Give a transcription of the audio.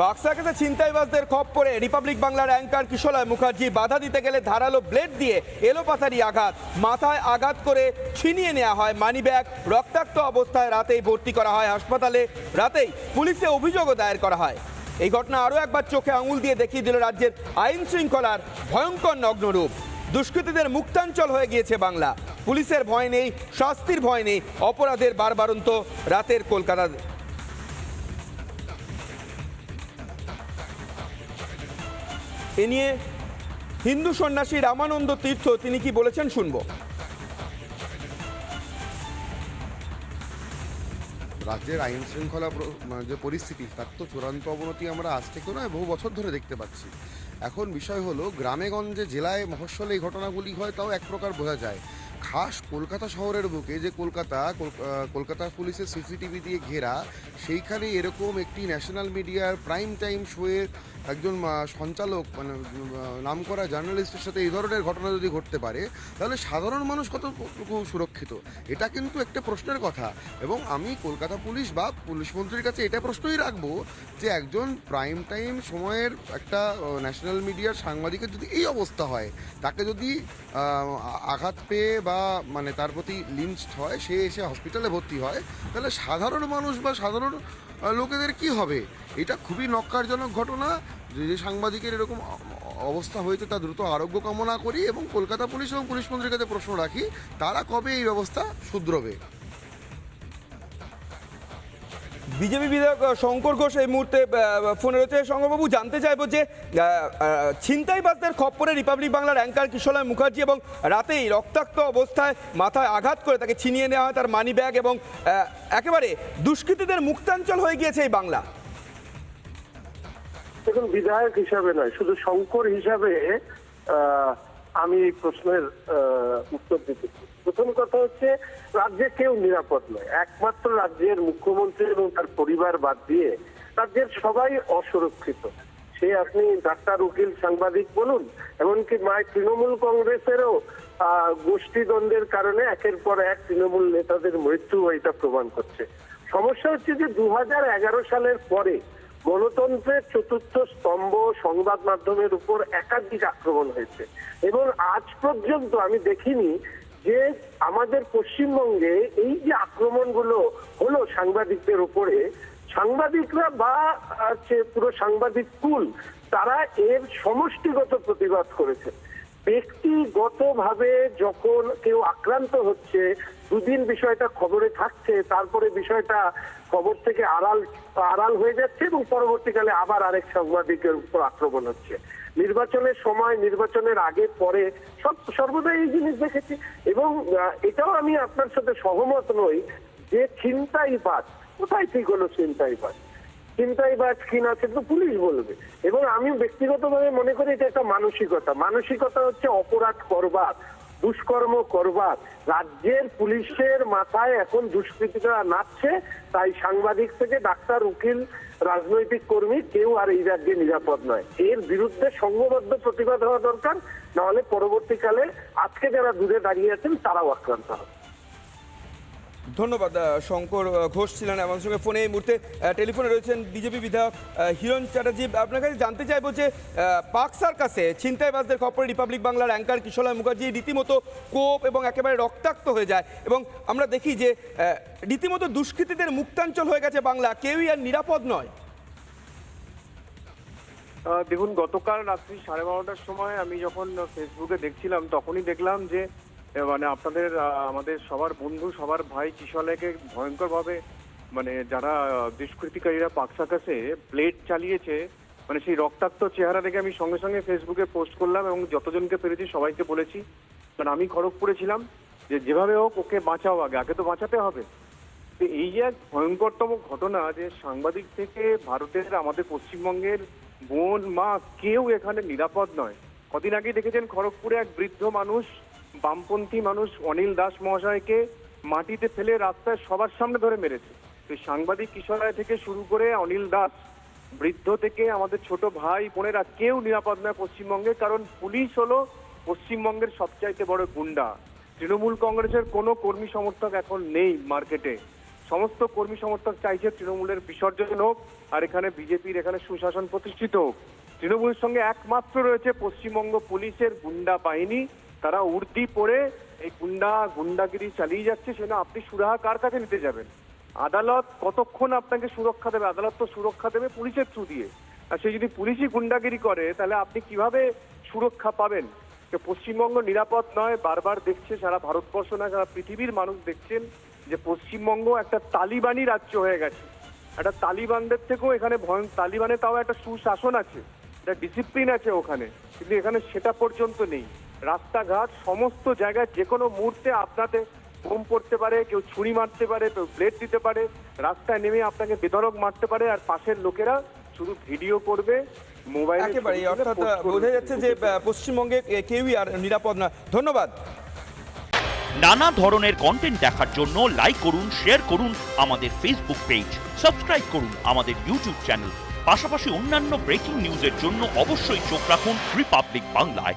বাক্সাকেতে ছিনতাইবাজদের খপ্পরে রিপাবলিক বাংলার অ্যাঙ্কার কিশোলয় মুখার্জি, বাধা দিতে গেলে ধারালো ব্লেড দিয়ে এলোপাথারি আঘাত। মাথায় আঘাত করে ছিনিয়ে নেওয়া হয় মানিব্যাগ। রক্তাক্ত অবস্থায় রাতেই ভর্তি করা হয় হাসপাতালে। রাতেই পুলিশে অভিযোগও দায়ের করা হয়। এই ঘটনা আরও একবার চোখে আঙুল দিয়ে দেখিয়ে দিল রাজ্যের আইন শৃঙ্খলার ভয়ঙ্কর নগ্নরূপ। দুষ্কৃতীদের মুক্তাঞ্চল হয়ে গিয়েছে বাংলা। পুলিশের ভয় নেই, শাস্তির ভয় নেই, অপরাধের বারবারন্ত রাতের কলকাতা এ নিয়ে হিন্দু সন্ন্যাসী রামানন্দ তীর্থ, তিনি কি বলেছেন শুনব। রাজ্যের আইন শৃঙ্খলা যে পরিস্থিতি, তার তো চূড়ান্ত অবনতি আমরা আজ থেকে নয়, বহু বছর ধরে দেখতে পাচ্ছি। এখন বিষয় হলো, গ্রামেগঞ্জে, জেলায় মফস্বলে এই ঘটনাগুলি হয়, তাও এক প্রকার বোঝা যায়। খাস কলকাতা শহরের বুকে যে কলকাতা, কল- কলকাতা পুলিশের সিসিটিভি দিয়ে ঘেরা সেইখানে এরকম একটি ন্যাশনাল মিডিয়ার প্রাইম টাইম শোয়ের একজন সঞ্চালক মানে নাম করা জার্নালিস্টের সাথে এই ধরনের ঘটনা যদি ঘটতে পারে, তাহলে সাধারণ মানুষ কতটুকু সুরক্ষিত? এটা কিন্তু একটা প্রশ্নের কথা। এবং আমি কলকাতা পুলিশ বা পুলিশ মন্ত্রীর কাছে এটা প্রশ্নই রাখব যে একজন প্রাইম টাইম সময়ের একটা ন্যাশনাল মিডিয়ার সাংবাদিকের যদি এই অবস্থা হয়, তাকে যদি আঘাত পেয়ে বা মানে তার প্রতি লিঞ্চড হয়, সে এসে হসপিটালে ভর্তি হয়, তাহলে সাধারণ মানুষ বা সাধারণ লোকেদের কি হবে? এটা খুবই নক্কারজনক ঘটনা। যে সাংবাদিকের এরকম অবস্থা হয়েছে, তা দ্রুত আরোগ্য কামনা করি এবং কলকাতা পুলিশ এবং পুলিশ মন্ত্রীর কাছে প্রশ্ন রাখি, তারা কবে এই ব্যবস্থা শুধরবে? বিজেপি বিধায়ক শঙ্কর ঘোষ এই মুহূর্তে ফোনে রয়েছে শঙ্করবাবু, জানতে চাইব যে ছিনতাইবাজদের খপ্পরে রিপাবলিক বাংলার অ্যাঙ্কার কিশোলয় মুখার্জি এবং রাতেই রক্তাক্ত অবস্থায় মাথায় আঘাত করে তাকে ছিনিয়ে নেওয়া হয় তার মানি ব্যাগ এবং একেবারে দুষ্কৃতীদের মুক্তাঞ্চল হয়ে গিয়েছে এই বাংলা দেখুন, বিধায়ক হিসাবে নয়, শুধু শঙ্কর হিসাবে আমি এই প্রশ্নের উত্তর দিতে। প্রথম কথা হচ্ছে, রাজ্যে কেউ নিরাপদ নয়। একমাত্র রাজ্যের মুখ্যমন্ত্রী এবং তার পরিবার বাদ দিয়ে রাজ্যের সবাই অসুরক্ষিত। সে আপনি ডাক্তার, উকিল, সাংবাদিক বলুন, এমনকি মায় তৃণমূল কংগ্রেসেরও গোষ্ঠীদ্বন্দ্বের কারণে একের পর এক তৃণমূল নেতাদের মৃত্যু এটা প্রমাণ করছে। সমস্যা হচ্ছে যে দু হাজার এগারো সালের পরে গণতন্ত্রের চতুর্থ স্তম্ভ সংবাদ মাধ্যমের উপর একাধিক আক্রমণ হয়েছে। এবং আজ পর্যন্ত আমি দেখিনি যে আমাদের পশ্চিমবঙ্গে এই যে আক্রমণগুলো হলো সাংবাদিকদের উপরে, সাংবাদিকরা বা পুরো সাংবাদিক কুল, তারা এর সমষ্টিগত প্রতিবাদ করেছে। ব্যক্তিগতভাবে যখন কেউ আক্রান্ত হচ্ছে, দুদিন বিষয়টা খবরে থাকছে, তারপরে বিষয়টা খবর থেকে আড়াল আড়াল হয়ে যাচ্ছে এবং পরবর্তীকালে আবার আরেক সাংবাদিকের উপর আক্রমণ হচ্ছে। নির্বাচনের সময়, নির্বাচনের আগে, পরে সব, সর্বদা এই জিনিস দেখেছি। এবং এটাও আমি আপনার সাথে সহমত নই যে চিন্তাই ছিনতাইবাজ, কোথায় ঠিক হলো চিন্তাই ছিনতাইবাজ? চিন্তাইবাজ কি না সেটা পুলিশ বলবে। এবং আমি ব্যক্তিগতভাবে মনে করি এটা একটা মানসিকতা। মানসিকতা হচ্ছে অপরাধ করবার, দুষ্কর্ম করবার। রাজ্যের পুলিশের মাথায় এখন দুষ্কৃতীরা নাচছে, তাই সাংবাদিক থেকে ডাক্তার, উকিল, রাজনৈতিক কর্মী কেউ আর এই রাজ্যে নিরাপদ নয়। এর বিরুদ্ধে সংঘবদ্ধ প্রতিবাদ হওয়া দরকার, নাহলে পরবর্তীকালে আজকে যারা দূরে দাঁড়িয়ে আছেন তারাও আক্রান্ত হবে। ধন্যবাদ শঙ্কর ঘোষ ছিলেন আমার সঙ্গে ফোনে এই মুহূর্তে। টেলিফোনে রয়েছেন বিজেপি বিধায়ক হিরণ চ্যাটার্জি। আপনার কাছে জানতে চাইব যে পাক সার্কাসে ছিনতাইবাজদের খবরে রিপাবলিক বাংলার অ্যাঙ্কার কিশোলয় মুখার্জি রীতিমতো কোপ এবং একেবারে রক্তাক্ত হয়ে যায় এবং আমরা দেখি যে রীতিমতো দুষ্কৃতীদের মুক্তাঞ্চল হয়ে গেছে বাংলা। কেউই আর নিরাপদ নয়। দেখুন, গতকাল রাত্রি সাড়ে বারোটার সময় আমি যখন ফেসবুকে দেখছিলাম, তখনই দেখলাম যে মানে আপনাদের আমাদের সবার বন্ধু, সবার ভাই কিশলেকে ভয়ঙ্করভাবে মানে যারা দুষ্কৃতিকারীরা পাকসাকাশে ব্লেড চালিয়েছে মানে সেই রক্তাক্ত চেহারা দেখে আমি সঙ্গে সঙ্গে ফেসবুকে পোস্ট করলাম এবং যতজনকে পেরেছি সবাইকে বলেছি। কারণ আমি খড়গপুরে ছিলাম, যে যেভাবে হোক ওকে বাঁচাও আগে আগে তো বাঁচাতে হবে। তো এই যে এক ভয়ঙ্করতম ঘটনা যে সাংবাদিক থেকে ভারতের, আমাদের পশ্চিমবঙ্গের বোন, মা কেউ এখানে নিরাপদ নয়। কদিন আগে দেখেছেন খড়গপুরে এক বৃদ্ধ মানুষ বামপন্থী মানুষ অনিল দাস মহাশয়কে মাটিতে ফেলে রাস্তায় সবার সামনে ধরে মেরেছে। তো সাংবাদিক কিশোরায় থেকে শুরু করে অনিল দাস, বৃদ্ধ থেকে আমাদের ছোট ভাই বোনেরা কেউ নিরাপদ নয় পশ্চিমবঙ্গে, কারণ পুলিশ হলো পশ্চিমবঙ্গের সবচাইতে বড় গুন্ডা। তৃণমূল কংগ্রেসের কোনো কর্মী সমর্থক এখন নেই মার্কেটে। সমস্ত কর্মী সমর্থক চাইছে তৃণমূলের বিসর্জন হোক, আর এখানে বিজেপির এখানে সুশাসন প্রতিষ্ঠিত হোক। তৃণমূলের সঙ্গে একমাত্র রয়েছে পশ্চিমবঙ্গ পুলিশের গুন্ডা বাহিনী তারা উর্দি পরে এই গুন্ডা, গুন্ডাগিরি চালিয়ে যাচ্ছে সেটা আপনি সুরাহা কার কাছে নিতে যাবেন? আদালত কতক্ষণ আপনাকে সুরক্ষা দেবে? আদালত তো সুরক্ষা দেবে পুলিশের থ্রু দিয়ে। আর সে যদি পুলিশই গুন্ডাগিরি করে, তাহলে আপনি কীভাবে সুরক্ষা পাবেন? পশ্চিমবঙ্গ নিরাপদ নয়, বারবার দেখছে সারা ভারতবর্ষ না, সারা পৃথিবীর মানুষ দেখছেন যে পশ্চিমবঙ্গ একটা তালিবানি রাজ্য হয়ে গেছে। একটা তালিবানদের থেকেও এখানে তালিবানে তাও একটা সুশাসন আছে। একটা ডিসিপ্লিন আছে ওখানে। কিন্তু এখানে সেটা পর্যন্ত নেই। রাস্তাঘাট সমস্ত জায়গায় যে কোনো মুহূর্তে আপনাদের বোম পড়তে পারে কেউ ছুরি মারতে পারে কেউ ব্লেড দিতে পারে রাস্তায় নেমে আপনাকে বেধরক মারতে পারে আর পাশের লোকেরা শুধু ভিডিও করবে মোবাইলে একেবারেই অর্থাৎ বোঝা যাচ্ছে যে পশ্চিমবঙ্গে কেউই আর নিরাপদ নয়। ধন্যবাদ। নানা ধরনের কন্টেন্ট দেখার জন্য লাইক করুন শেয়ার করুন আমাদের ফেসবুক পেজ সাবস্ক্রাইব করুন আমাদের ইউটিউব চ্যানেল পাশাপাশি অন্যান্য ব্রেকিং নিউজের জন্য অবশ্যই চোখ রাখুন রিপাবলিক বাংলায়